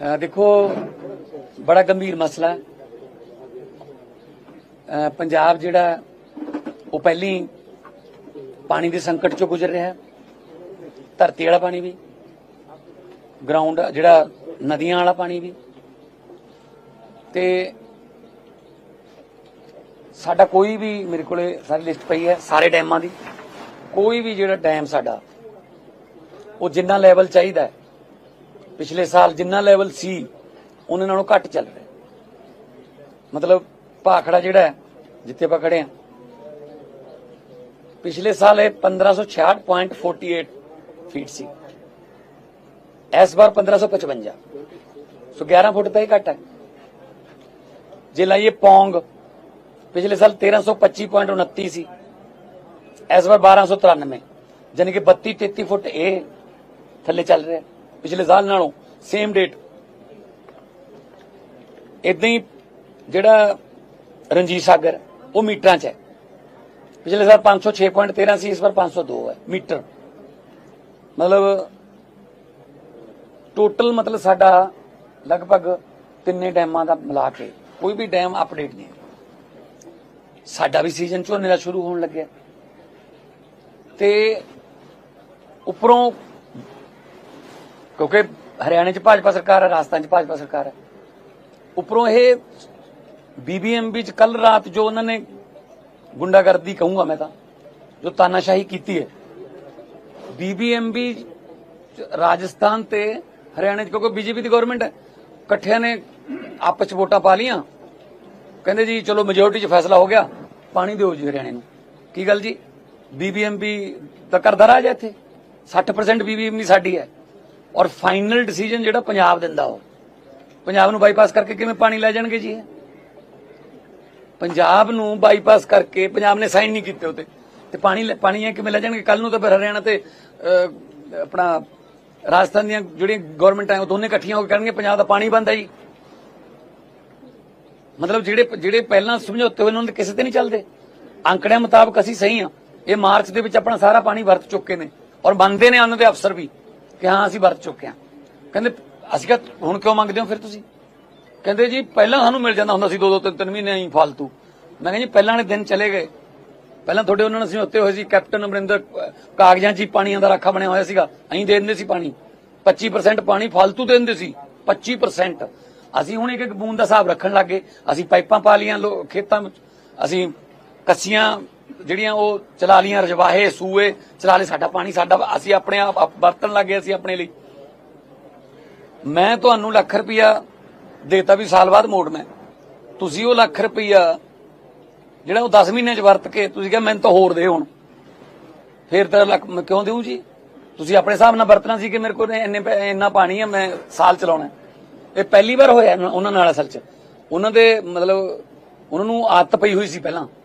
ਦੇਖੋ, ਬੜਾ ਗੰਭੀਰ ਮਸਲਾ ਹੈ। ਪੰਜਾਬ ਜਿਹੜਾ, ਉਹ ਪਹਿਲੀ ਪਾਣੀ ਦੇ ਸੰਕਟ ਚੋਂ ਗੁਜ਼ਰ ਰਿਹਾ ਹੈ। ਧਰਤੀ ਵਾਲਾ ਪਾਣੀ ਵੀ ਗਰਾਊਂਡ ਜਿਹੜਾ, ਨਦੀਆਂ ਵਾਲਾ ਪਾਣੀ ਵੀ। ਤੇ ਸਾਡਾ ਕੋਈ ਵੀ, ਮੇਰੇ ਕੋਲੇ ਸਾਰੀ ਲਿਸਟ ਪਈ ਹੈ, ਸਾਰੇ ਡੈਮਾਂ ਦੀ। ਕੋਈ ਵੀ ਜਿਹੜਾ ਡੈਮ ਸਾਡਾ, ਉਹ ਜਿੰਨਾ ਲੈਵਲ ਚਾਹੀਦਾ ਹੈ ਪਿਛਲੇ ਸਾਲ ਜਿੰਨਾ ਲੈਵਲ ਸੀ, ਉਹਨਾਂ ਨਾਲੋਂ ਘੱਟ ਚੱਲ ਰਿਹਾ। ਮਤਲਬ ਭਾਖੜਾ ਜਿਹੜਾ ਹੈ, ਜਿੱਥੇ ਆਪਾਂ ਖੜੇ ਆ ਪਿਛਲੇ ਸਾਲ ਇਹ 1566.48 ਫੀਟ ਸੀ। ਇਸ ਵਾਰ 1555 ਸੋ 11 ਫੁੱਟ ਤਾਂ ਹੀ ਘੱਟ ਹੈ। ਜੇ ਲਾਈਏ ਪੌਂਗ, ਪਿਛਲੇ ਸਾਲ 1325.29 ਸੀ ਇਸ ਵਾਰ 1293 ਯਾਨੀ ਕਿ 32 33 ਫੁੱਟ ਇਹ ਥੱਲੇ ਚੱਲ ਰਿਹਾ। ਪਿਛਲੇ ਸਾਲ ਨਾਲੋਂ ਸੇਮ ਡੇਟ ਇਦਾਂ ਹੀ ਜਿਹੜਾ ਰਣਜੀਤ ਸਾਗਰ, ਉਹ ਮੀਟਰਾਂ 'ਚ ਹੈ। ਪਿਛਲੇ ਸਾਲ 506.13 ਸੀ ਇਸ ਵਾਰ 502 ਹੈ, ਮੀਟਰ। ਮਤਲਬ ਟੋਟਲ ਮਤਲਬ ਸਾਡਾ ਲਗਭਗ ਤਿੰਨੇ ਡੈਮਾਂ ਦਾ ਮਿਲਾ ਕੇ, ਕੋਈ ਵੀ ਡੈਮ ਅਪਡੇਟ ਨਹੀਂ ਸਾਡਾ ਵੀ ਸੀਜ਼ਨ ਝੋਨੇ ਦਾ ਸ਼ੁਰੂ ਹੋਣ ਲੱਗਿਆ। ਤੇ ਉੱਪਰੋਂ ਕਿਉਂਕਿ ਹਰਿਆਣੇ 'ਚ ਭਾਜਪਾ ਸਰਕਾਰ ਹੈ, ਰਾਜਸਥਾਨ 'ਚ ਭਾਜਪਾ ਸਰਕਾਰ ਹੈ। ਉੱਪਰੋਂ ਇਹ ਬੀਬੀਐਮਬੀ 'ਚ ਕੱਲ ਰਾਤ ਜੋ ਉਹਨਾਂ ਨੇ ਗੁੰਡਾਗਰਦੀ ਕਹੂੰਗਾ ਮੈਂ ਤਾਂ, ਜੋ ਤਾਨਾਸ਼ਾਹੀ ਕੀਤੀ ਹੈ ਬੀਬੀਐਮਬੀ ਰਾਜਸਥਾਨ ਤੇ ਹਰਿਆਣੇ 'ਚ, ਕਿਉਂਕਿ ਬੀਜੇਪੀ ਦੀ ਗਵਰਨਮੈਂਟ ਹੈ, ਇਕੱਠਿਆਂ ਨੇ ਆਪਸ 'ਚ ਵੋਟਾਂ ਪਾ ਲੀਆਂ ਕਹਿੰਦੇ ਜੀ, ਚਲੋ ਮੈਜੋਰਟੀ 'ਚ ਫੈਸਲਾ ਹੋ ਗਿਆ, ਪਾਣੀ ਦਿਓ ਜੀ ਹਰਿਆਣੇ ਨੂੰ। ਕੀ ਗੱਲ ਜੀ? ਬੀਬੀਐਮਬੀ ਤਾਂ ਕਰਦਾ ਰਾਜ ਹੈ ਇੱਥੇ। 60% ਬੀਬੀਐਮਬੀ ਸਾਡੀ ਹੈ। ਔਰ ਫਾਈਨਲ ਡਿਸੀਜਨ ਜਿਹੜਾ ਪੰਜਾਬ ਦਿੰਦਾ ਉਹ। ਪੰਜਾਬ ਨੂੰ ਬਾਈਪਾਸ ਕਰਕੇ ਕਿਵੇਂ ਪਾਣੀ ਲੈ ਜਾਣਗੇ ਜੀ ਪੰਜਾਬ ਨੂੰ ਬਾਈਪਾਸ ਕਰਕੇ ਪੰਜਾਬ ਨੇ ਸਾਈਨ ਨਹੀਂ ਕੀਤੇ ਉਤੇ ਤੇ ਪਾਣੀ ਪਾਣੀ ਹੈ ਕਿਵੇਂ ਲੈ ਜਾਣਗੇ? ਕੱਲ ਨੂੰ ਤਾਂ ਫਿਰ ਹਰਿਆਣਾ ਤੇ ਆਪਣਾ ਰਾਜਸਥਾਨ ਦੀਆਂ ਜਿਹੜੀਆਂ ਗਵਰਨਮੈਂਟਾਂ ਉਹ ਦੋਨੇ ਇਕੱਠੀਆਂ ਹੋ ਕੇ ਕਰਨਗੇ ਪੰਜਾਬ ਦਾ ਪਾਣੀ ਬੰਦ ਹੈ ਜੀ। ਮਤਲਬ ਜਿਹੜੇ ਜਿਹੜੇ ਪਹਿਲਾਂ ਸਮਝੌਤੇ ਹੋਏ ਉਹਨਾਂ ਦੇ ਕਿਸੇ ਤੇ ਨਹੀਂ ਚੱਲਦੇ। ਅੰਕੜਿਆਂ ਮੁਤਾਬਕ ਅਸੀਂ ਸਹੀ ਆ ਇਹ ਮਾਰਚ ਦੇ ਵਿੱਚ ਆਪਣਾ ਸਾਰਾ ਪਾਣੀ ਵਰਤ ਚੁੱਕੇ ਨੇ। ਔਰ ਮੰਨਦੇ ਨੇ ਉਹਨਾਂ ਦੇ ਅਫਸਰ ਵੀ। ਕਿ ਹਾਂ, ਅਸੀਂ ਵਰਤ ਚੁੱਕੇ ਹਾਂ। ਕਹਿੰਦੇ, ਅਸੀਂ ਕਿਹਾ, ਹੁਣ ਕਿਉਂ ਮੰਗਦੇ ਹੋ ਫਿਰ ਤੁਸੀਂ? ਕਹਿੰਦੇ ਜੀ, ਪਹਿਲਾਂ ਸਾਨੂੰ ਮਿਲ ਜਾਂਦਾ ਹੁੰਦਾ ਸੀ ਦੋ ਦੋ ਤਿੰਨ ਤਿੰਨ ਮਹੀਨੇ ਹੀ ਫालतू ਮੈਂ ਕਹਿੰਦਾ ਜੀ, ਪਹਿਲਾਂ ਵਾਲੇ ਦਿਨ ਚਲੇ ਗਏ। ਪਹਿਲਾਂ ਤੁਹਾਡੇ ਉਹਨਾਂ ਨਾਲ ਸਮਝੌਤੇ ਹੋਏ ਸੀ, ਕੈਪਟਨ ਅਮਰਿੰਦਰ ਕਾਗਜ਼ਾਂ 'ਚ ਪਾਣੀਆਂ ਦਾ ਰਾਖਾ ਬਣਿਆ ਹੋਇਆ ਸੀਗਾ। ਅਸੀਂ ਦੇ ਦਿੰਦੇ ਸੀ ਪਾਣੀ। 25% ਪਾਣੀ ਫालतू ਦੇ ਦਿੰਦੇ ਸੀ। 25% ਅਸੀਂ ਹੁਣ ਇੱਕ ਇੱਕ ਬੂੰਦ ਦਾ ਹਿਸਾਬ ਰੱਖਣ ਲੱਗੇ ਅਸੀਂ ਪਾਈਪਾਂ ਪਾ ਲੀਆਂ ਖੇਤਾਂ ਵਿੱਚ। ਅਸੀਂ ਕੱਸੀਆਂ ਜਿਹੜੀਆਂ ਉਹ ਚਲਾ ਲੀਆਂ ਰਜਵਾਹੇ, ਸੂਏ, ਚਲਾ ਲਏ ਸਾਡਾ ਪਾਣੀ, ਸਾਡਾ ਅਸੀਂ ਆਪਣੇ ਆਪ ਆਪ ਵਰਤਣ ਲੱਗੇ ਅਸੀਂ ਆਪਣੇ ਲਈ। ਮੈਂ ਤੁਹਾਨੂੰ ਲੱਖ ਰੁਪਇਆ ਦੇਤਾ ਵੀ ਸਾਲ ਬਾਅਦ ਮੋੜ ਮੈਂ ਤੁਸੀਂ ਉਹ ਲੱਖ ਰੁਪਇਆ ਜਿਹੜਾ ਉਹ 10 ਮਹੀਨੇ ਚ ਵਰਤ ਕੇ ਤੁਸੀਂ ਕਿਹਾ ਮੈਨੂੰ ਤਾਂ ਹੋਰ ਦੇ ਹੁਣ। ਫੇਰ ਤਾਂ ਲੱਖ, ਮੈਂ ਕਿਉਂ ਦੇਵਾਂ ਜੀ? ਤੁਸੀਂ ਆਪਣੇ ਹਿਸਾਬ ਨਾਲ ਵਰਤਣਾ ਸੀ ਕਿ ਮੇਰੇ ਕੋਲ ਇੰਨੇ ਇੰਨਾ ਪਾਣੀ ਹੈ ਮੈਂ ਸਾਲ ਚਲਾਉਣਾ ਇਹ ਪਹਿਲੀ ਵਾਰ ਹੋਇਆ ਉਹਨਾਂ ਨਾਲ ਅਸਲ ਚ। ਉਹਨਾਂ ਦੇ ਮਤਲਬ, ਉਹਨਾਂ ਨੂੰ ਆਦਤ ਪਈ ਹੋਈ ਸੀ ਪਹਿਲਾਂ।